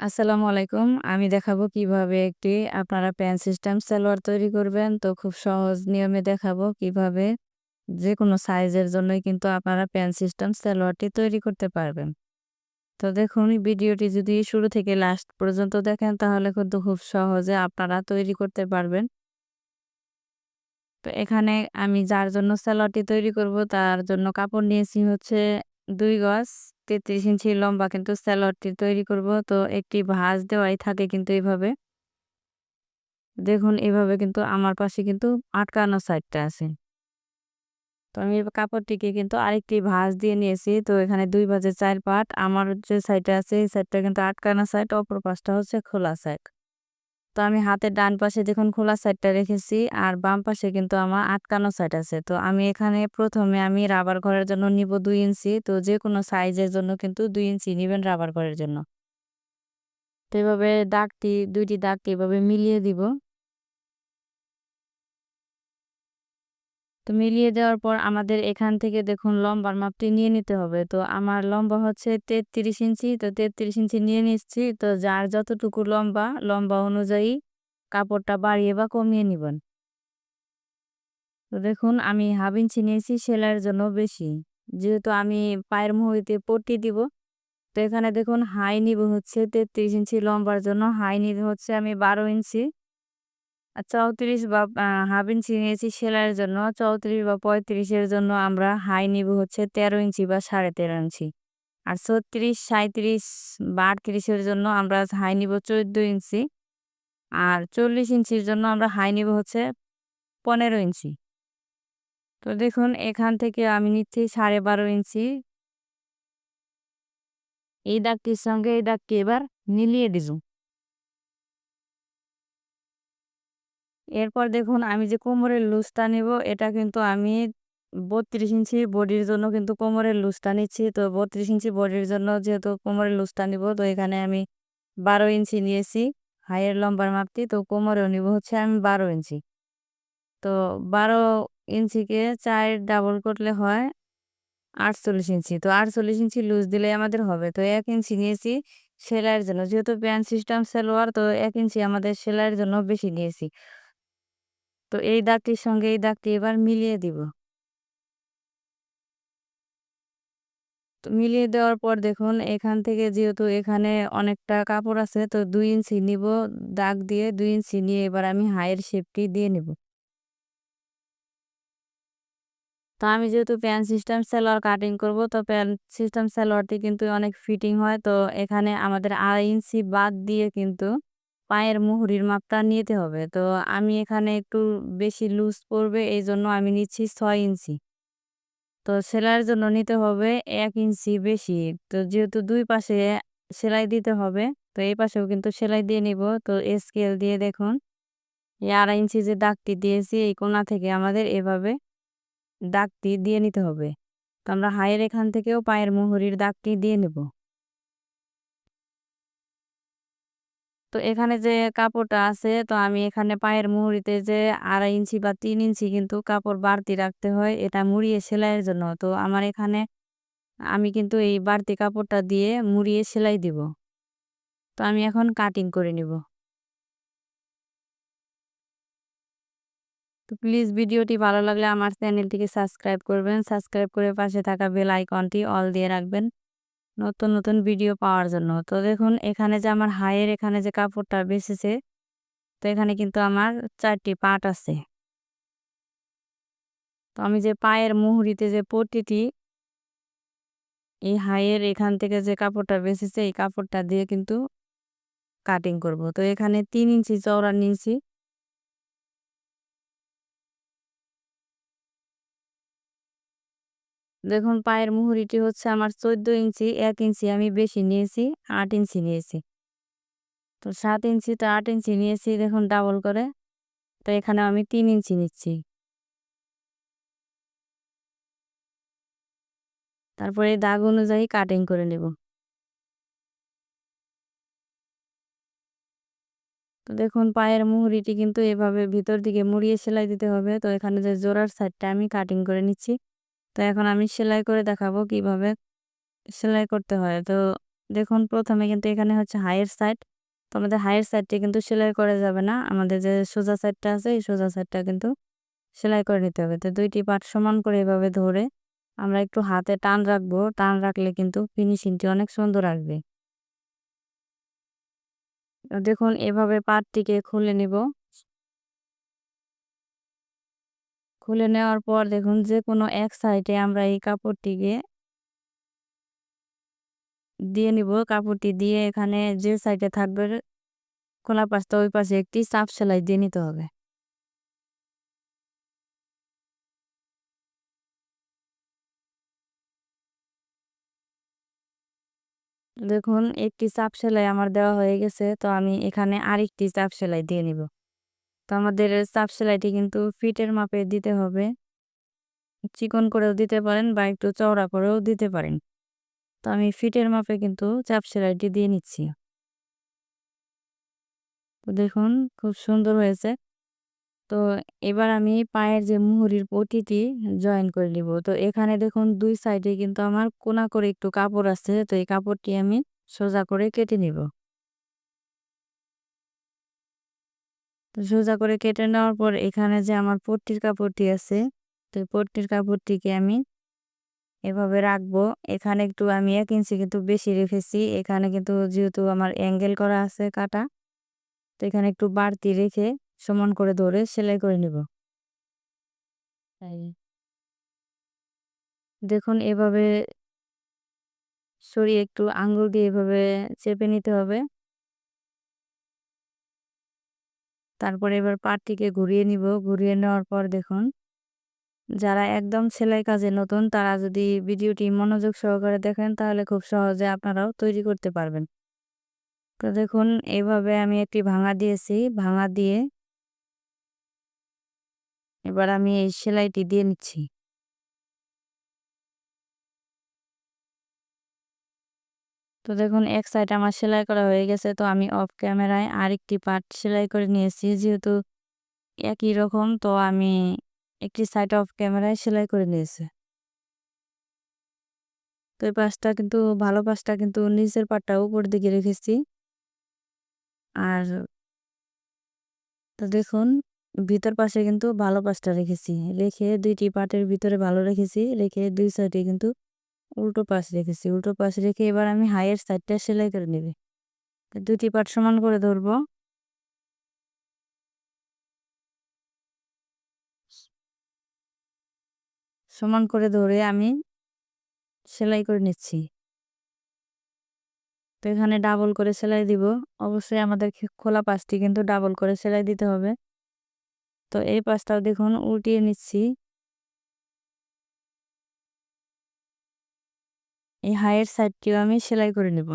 আসসালামু আলাইকুম। আমি দেখাবো কীভাবে একটি আপনারা প্যান সিস্টেম সালোয়ার তৈরি করবেন। তো খুব সহজ নিয়মে দেখাবো কীভাবে যে কোনো সাইজের জন্যই কিন্তু আপনারা প্যান সিস্টেম সালোয়ারটি তৈরি করতে পারবেন। তো দেখুন, ভিডিওটি যদি শুরু থেকে লাস্ট পর্যন্ত দেখেন, তাহলে কিন্তু খুব সহজে আপনারা তৈরি করতে পারবেন। তো এখানে আমি যার জন্য সালোয়ারটি তৈরি করব, তার জন্য কাপড় নিয়েছি হচ্ছে দুই গজ ৩৩ ইঞ্চি লম্বা কিন্তু স্যালোয়ারটি তৈরি করব। তো একটি ভাঁজ দেওয়াই থাকে কিন্তু এভাবে। দেখুন, এভাবে কিন্তু আমার পাশে কিন্তু আটকানো সাইডটা আছে। তো আমি কাপড়টিকে কিন্তু আরেকটি ভাঁজ দিয়ে নিয়েছি। তো এখানে দুই ভাঁজে চার পাট। আমার যে সাইডটা আছে, এই সাইডটা কিন্তু আটকানো সাইড, অপর পাশটা হচ্ছে খোলা সাইড। তো আমি হাতের ডান পাশে দেখুন খোলা সাইডটা রেখেছি আর বাম পাশে কিন্তু আমার আটকানো সাইড আছে। তো আমি এখানে প্রথমে আমি রাবার ঘরের জন্য নিব দুই ইঞ্চি। তো যে কোনো সাইজের জন্য কিন্তু দুই ইঞ্চি নিবেন রাবার ঘরের জন্য। তো এভাবে দাগটি, দুইটি দাগটি এভাবে মিলিয়ে দিব। তো মিলিয়ে দেওয়ার পর আমাদের এখান থেকে দেখুন লম্বার মাপটি নিয়ে নিতে হবে। তো আমার লম্বা হচ্ছে তেত্রিশ ইঞ্চি, তো তেত্রিশ ইঞ্চি নিয়ে নিচ্ছি। তো যার যতটুকু লম্বা লম্বা অনুযায়ী কাপড়টা বাড়িয়ে বা কমিয়ে নিবেন। তো দেখুন আমি হাফ ইঞ্চি নিয়েছি, সেলাইয়ের জন্য বেশি। যেহেতু আমি পায়ের মুহুরিতে পট্টি দিব, তো এখানে দেখুন হাই নিব হচ্ছে তেত্রিশ ইঞ্চি লম্বার জন্য। হাই নিব হচ্ছে আমি বারো ইঞ্চি। চৌত্রিশ বা হাফ ইঞ্চি নিয়েছি সেলাইয়ের জন্য। চৌত্রিশ বা পঁয়ত্রিশের জন্য আমরা হাই নিব হচ্ছে তেরো ইঞ্চি বা সাড়ে তেরো ইঞ্চি। আর ছত্রিশ সাঁত্রিশ বা আটত্রিশের জন্য আমরা হাই নিব চোদ্দ ইঞ্চি। আর চল্লিশ ইঞ্চির জন্য আমরা হাই নিব হচ্ছে পনেরো ইঞ্চি। তো দেখুন, এখান থেকে আমি নিচ্ছি সাড়ে বারো ইঞ্চি। এই দাগটির সঙ্গে এই দাগকে এবার মিলিয়ে দিব। এরপর দেখুন, আমি যে কোমরের লুজটা নিব, এটা কিন্তু আমি বত্রিশ ইঞ্চি বডির জন্য কিন্তু কোমরের লুজটা নিচ্ছি। তো বত্রিশ ইঞ্চি বডির জন্য যেহেতু কোমরের লুজটা নিব, তো এখানে আমি বারো ইঞ্চি নিয়েছি হাইয়ের লম্বার মাপটি, তো কোমরেও নিব হচ্ছে আমি বারো ইঞ্চি। তো বারো ইঞ্চিকে চার ডাবল করলে হয় আটচল্লিশ ইঞ্চি। তো আটচল্লিশ ইঞ্চি লুজ দিলে আমাদের হবে। তো এক ইঞ্চি নিয়েছি সেলাইয়ের জন্য, যেহেতু প্যান্ট সিস্টেম সালোয়ার, তো এক ইঞ্চি আমাদের সেলাইয়ের জন্য বেশি নিয়েছি। তো এই দাগটির সঙ্গে এই দাগটি এবার মিলিয়ে দিব। তো মিলিয়ে দেওয়ার পর দেখুন, এখান থেকে যেহেতু এখানে অনেকটা কাপড় আছে, তো দুই ইঞ্চি নিব দাগ দিয়ে, দুই ইঞ্চি নিয়ে এবার আমি হাইয়ের শেপটি দিয়ে নেব। তো আমি যেহেতু প্যান্ট সিস্টেম সালোয়ার কাটিং করব, তো প্যান্ট সিস্টেম সালোয়ারটি কিন্তু অনেক ফিটিং হয়, তো এখানে আমাদের আড়াই ইঞ্চি বাদ দিয়ে কিন্তু পায়ের মুহুরির মাপটা নিতে হবে। তো আমি এখানে একটু বেশি লুজ পড়বে এই জন্য আমি নিচ্ছি ছয় ইঞ্চি। তো সেলাইয়ের জন্য নিতে হবে এক ইঞ্চি বেশি। তো যেহেতু দুই পাশে সেলাই দিতে হবে, তো এই পাশেও কিন্তু সেলাই দিয়ে নিব। তো স্কেল দিয়ে দেখুন, এই আড়াই ইঞ্চি যে দাগটি দিয়েছি, এই কোনা থেকে আমাদের এভাবে দাগটি দিয়ে নিতে হবে। তো আমরা হায়ের এখান থেকেও পায়ের মুহুরির দাগটি দিয়ে নেব। তো এখানে যে কাপড়টা আছে, তো আমি এখানে পায়ের মুহুরিতে যে আড়াই ইঞ্চি বা তিন ইঞ্চি কিন্তু কাপড় বাড়তি রাখতে হয়, এটা মুড়িয়ে সেলাইয়ের জন্য। তো আমার এখানে আমি কিন্তু এই বাড়তি কাপড়টা দিয়ে মুড়িয়ে সেলাই দিব। তো আমি এখন কাটিং করে নিব। তো প্লিজ ভিডিওটি ভালো লাগলে আমার চ্যানেলটিকে সাবস্ক্রাইব করবেন। সাবস্ক্রাইব করে পাশে থাকা বেল আইকনটি অল দিয়ে রাখবেন। নতুন নতুন ভিডিও পাওয়ার জন্য। তো দেখুন, এখানে যে আমার হাইয়ের এখানে যে কাপড়টা বেসেছে তো এখানে কিন্তু আমার চারটি পাট আছে। তো আমি যে পায়ের মুহুরিতে যে পট্টিটি, এই হাইয়ের এখান থেকে যে কাপড়টা বেসেছে এই কাপড়টা দিয়ে কিন্তু কাটিং করব। তো এখানে তিন ইঞ্চি চওড়া নিয়েছি। দেখুন, পায়ের মুহুরিটি হচ্ছে আমার চোদ্দ ইঞ্চি, এক ইঞ্চি আমি বেশি নিয়েছি, আট ইঞ্চি নিয়েছি। তো সাত ইঞ্চি তো আট ইঞ্চি নিয়েছি, দেখুন ডাবল করে। তো এখানে আমি তিন ইঞ্চি নিচ্ছি। তারপরে দাগ অনুযায়ী কাটিং করে নেব। তো দেখুন, পায়ের মুহুরিটি কিন্তু এভাবে ভিতর দিকে মুড়িয়ে সেলাই দিতে হবে। তো এখানে যে জোড়ার সাইডটা আমি কাটিং করে নিচ্ছি। তো এখন আমি সেলাই করে দেখাবো কীভাবে সেলাই করতে হয়। তো দেখুন, প্রথমে কিন্তু এখানে হচ্ছে হাইয়ের সাইড। তো আমাদের হাইয়ের সাইডটি কিন্তু সেলাই করা যাবে না। আমাদের যে সোজা সাইডটা আছে, এই সোজা সাইডটা কিন্তু সেলাই করে নিতে হবে। তো দুইটি পাট সমান করে এভাবে ধরে আমরা একটু হাতে টান রাখব। টান রাখলে কিন্তু ফিনিশিংটি অনেক সুন্দর আসবে। দেখুন, এভাবে পাটটিকে খুলে নিব। খুলে নেওয়ার পর দেখুন যে কোনো এক সাইডে আমরা এই কাপড়টিকে দিয়ে নিব। কাপড়টি দিয়ে এখানে যে সাইডে থাকবে খোলা পাশটা ওই পাশে একটি চাপ সেলাই দিয়ে নিতে হবে। দেখুন একটি চাপ সেলাই আমার দেওয়া হয়ে গেছে, তো আমি এখানে আরেকটি চাপ সেলাই দিয়ে নিব। তো আমাদের চাপ সেলাইটি কিন্তু ফিটের মাপে দিতে হবে। চিকন করেও দিতে পারেন বা একটু চওড়া করেও দিতে পারেন। তো আমি ফিটের মাপে কিন্তু চাপ সেলাইটি দিয়ে নিচ্ছি। তো দেখুন, খুব সুন্দর হয়েছে। তো এবার আমি পায়ের যে মুহুরির পটিটি জয়েন করে নিব। তো এখানে দেখুন, দুই সাইডে কিন্তু আমার কোনা করে একটু কাপড় আছে। তো এই কাপড়টি আমি সোজা করে কেটে নিব। সোজা করে কেটে নেওয়ার পর এখানে যে আমার পট্টির কাপড়টি আছে, তো পট্টির কাপড়টিকে আমি এভাবে রাখব। এখানে একটু আমি এক ইঞ্চি কিন্তু বেশি রেখেছি। এখানে কিন্তু যেহেতু আমার অ্যাঙ্গেল করা আছে কাটা, তো এখানে একটু বাড়তি রেখে সমান করে ধরে সেলাই করে নিব। দেখুন, এভাবে সরিয়ে একটু আঙ্গুল দিয়ে এভাবে চেপে নিতে হবে। তারপরে এবার পাটটিকে ঘুরিয়ে নিব। ঘুরিয়ে নেওয়ার পর দেখুন, যারা একদম সেলাই কাজে নতুন, তারা যদি ভিডিওটি মনোযোগ সহকারে দেখেন, তাহলে খুব সহজে আপনারাও তৈরি করতে পারবেন। তো দেখুন এইভাবে আমি একটি ভাঙা দিয়েছি। ভাঙা দিয়ে এবার আমি এই সেলাইটি দিয়ে নিচ্ছি। তো দেখুন, এক সাইড আমার সেলাই করা হয়ে গেছে। তো আমি অফ ক্যামেরায় আরেকটি পার্ট সেলাই করে নিয়েছি। যেহেতু একই রকম, তো আমি একটি সাইড অফ ক্যামেরায় সেলাই করে নিয়েছি। তো এই পাশটা কিন্তু, ভালো পাশটা কিন্তু নিচের পাটটা উপর দিকে রেখেছি। আর তো দেখুন, ভিতর পাশে কিন্তু ভালো পাশটা রেখেছি। রেখে দুইটি পাটের ভিতরে ভালো রেখেছি। রেখে দুই সাইডে কিন্তু উল্টো পাশ রেখেছি। উল্টো পাশ রেখে এবার আমি হাইয়ের সাইডটা সেলাই করে নেবে। দুটি পাট সমান করে ধরবো। সমান করে ধরে আমি সেলাই করে নিচ্ছি। তো এখানে ডাবল করে সেলাই দিব। অবশ্যই আমাদের খোলা পাশটি কিন্তু ডাবল করে সেলাই দিতে হবে। তো এই পাশটাও দেখুন, উল্টিয়ে নিচ্ছি। এই হাইয়ের সাইডটিও আমি সেলাই করে নেব।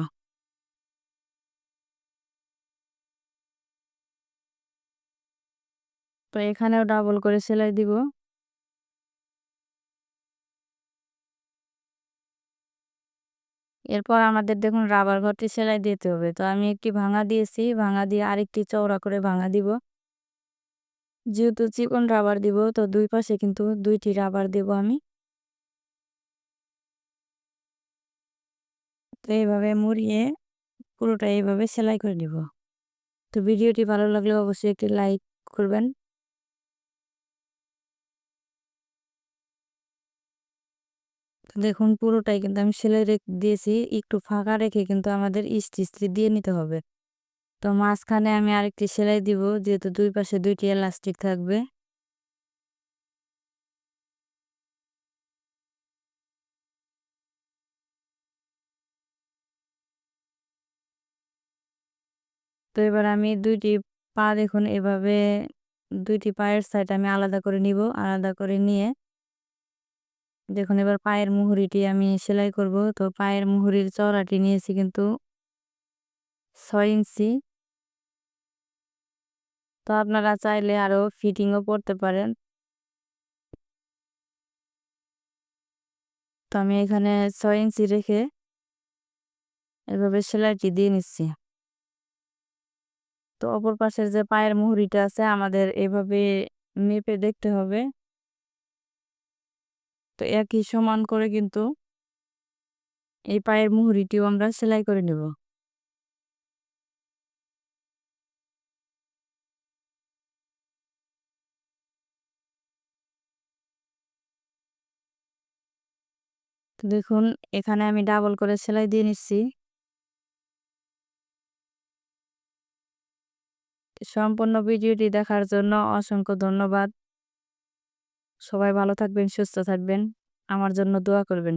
তো এখানেও ডাবল করে সেলাই দিব। এরপর আমাদের দেখুন রাবার ঘরটি সেলাই দিতে হবে। তো আমি একটি ভাঙা দিয়েছি, ভাঙা দিয়ে আরেকটি চওড়া করে ভাঙা দিব। যেহেতু চিকন রাবার দিব, তো দুই পাশে কিন্তু দুইটি রাবার দেব আমি। তো এইভাবে মুড়িয়ে পুরোটা এইভাবে সেলাই করে নিব। তো ভিডিওটি ভালো লাগলে অবশ্যই একটি লাইক করবেন। তো দেখুন, পুরোটাই কিন্তু আমি সেলাই রেখে, দিয়েছি। একটু ফাঁকা রেখে কিন্তু আমাদের স্টিচটি দিয়ে নিতে হবে। তো মাঝখানে আমি আরেকটি সেলাই দিব, যেহেতু দুই পাশে দুইটি এলাস্টিক থাকবে। তো এবার আমি দুইটি পা দেখুন, এভাবে দুইটি পায়ের সাইড আমি আলাদা করে নিব, আলাদা করে নিয়ে দেখুন, এবার পায়ের মুহুরিটি আমি সেলাই করব। তো পায়ের মুহুরির চওড়াটি নিয়েছি কিন্তু ছয় ইঞ্চি। তো আপনারা চাইলে আরও ফিটিংও করতে পারেন। তো আমি এখানে ছয় ইঞ্চি রেখে এভাবে সেলাইটি দিয়ে নিচ্ছি। তো অপর পাশের যে পায়ের মুহুরিটা আছে, আমাদের এভাবে মেপে দেখতে হবে। তো একই সমান করে কিন্তু এই পায়ের মুহুরিটিও আমরা সেলাই করে নেব। দেখুন, এখানে আমি ডাবল করে সেলাই দিয়ে নিচ্ছি। সম্পূর্ণ ভিডিওটি দেখার জন্য অসংখ্য ধন্যবাদ। সবাই ভালো থাকবেন, সুস্থ থাকবেন। আমার জন্য দোয়া করবেন।